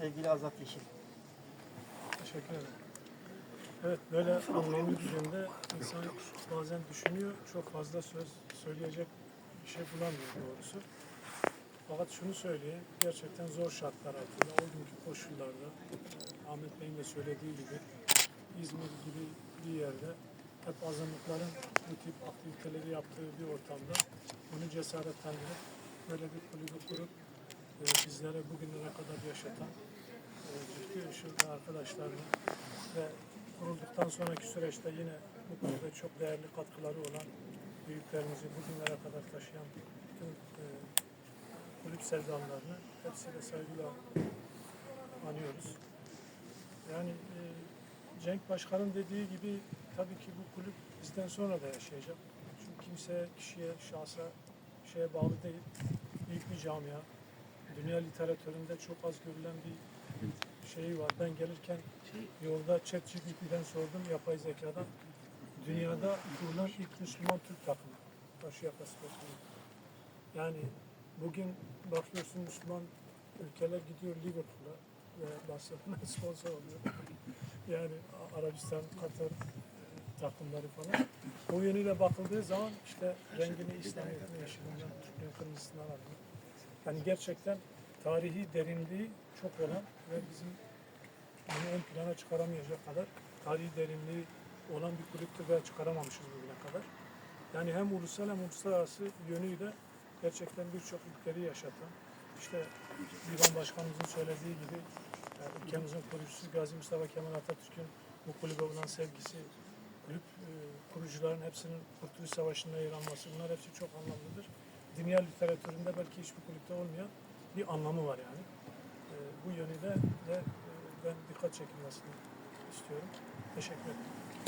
sevgili Azat Yeşil. Teşekkür ederim. Evet böyle anlamlı günde insan bazen düşünüyor, çok fazla söz söyleyecek bir şey bulamıyor doğrusu. Fakat şunu söyleyeyim, gerçekten zor şartlar altında, o günkü koşullarda, Ahmet Bey'in de söylediği gibi İzmir gibi bir yerde hep azınlıkların bu tip aktiviteleri yaptığı bir ortamda bunu cesaretlendirip böyle bir kulübü kurup e, bizlere bugünlere kadar yaşatan ciddi ışıldı arkadaşlarla ve kurulduktan sonraki süreçte yine bu konuda çok değerli katkıları olan büyüklerimizi bugünlere kadar taşıyan bütün e, kulüp sevdalarını hepsiyle saygıyla anıyoruz. Yani e, Cenk Başkan'ın dediği gibi tabii ki bu kulüp bizden sonra da yaşayacak. Çünkü kimse kişiye, şahsa, şeye bağlı değil. Büyük bir camia. Dünya literatüründe çok az görülen bir şeyi var. Ben gelirken yolda ChatGPT'den sordum yapay zekadan. Dünyada kurulan ilk Müslüman Türk takımı. Spor Kulübü. Yani bugün bakıyorsun Müslüman ülkeler gidiyor Liverpool'a ve Barcelona sponsor oluyor. Yani Arabistan, Katar e, takımları falan. O yönüyle bakıldığı zaman işte rengini İslamiyet'in yeşilinden, Türklüğün kırmızısından alıyor. Yani gerçekten tarihi derinliği çok olan ve bizim bunu ön plana çıkaramayacak kadar tarihi derinliği olan bir kulüptür ve çıkaramamışız bugüne kadar. Yani hem ulusal hem uluslararası yönüyle gerçekten birçok ülkeleri yaşatan, işte Divan Başkanımızın söylediği gibi yani ülkemizin kurucusu Gazi Mustafa Kemal Atatürk'ün bu kulübe olan sevgisi, kulüp e, kurucuların hepsinin Kurtuluş Savaşı'nda yer alması bunlar hepsi çok anlamlıdır. Dünya literatüründe belki hiçbir kulüpte olmayan bir anlamı var yani. Bu yönüyle de e, ben dikkat çekilmesini istiyorum. Teşekkür ederim.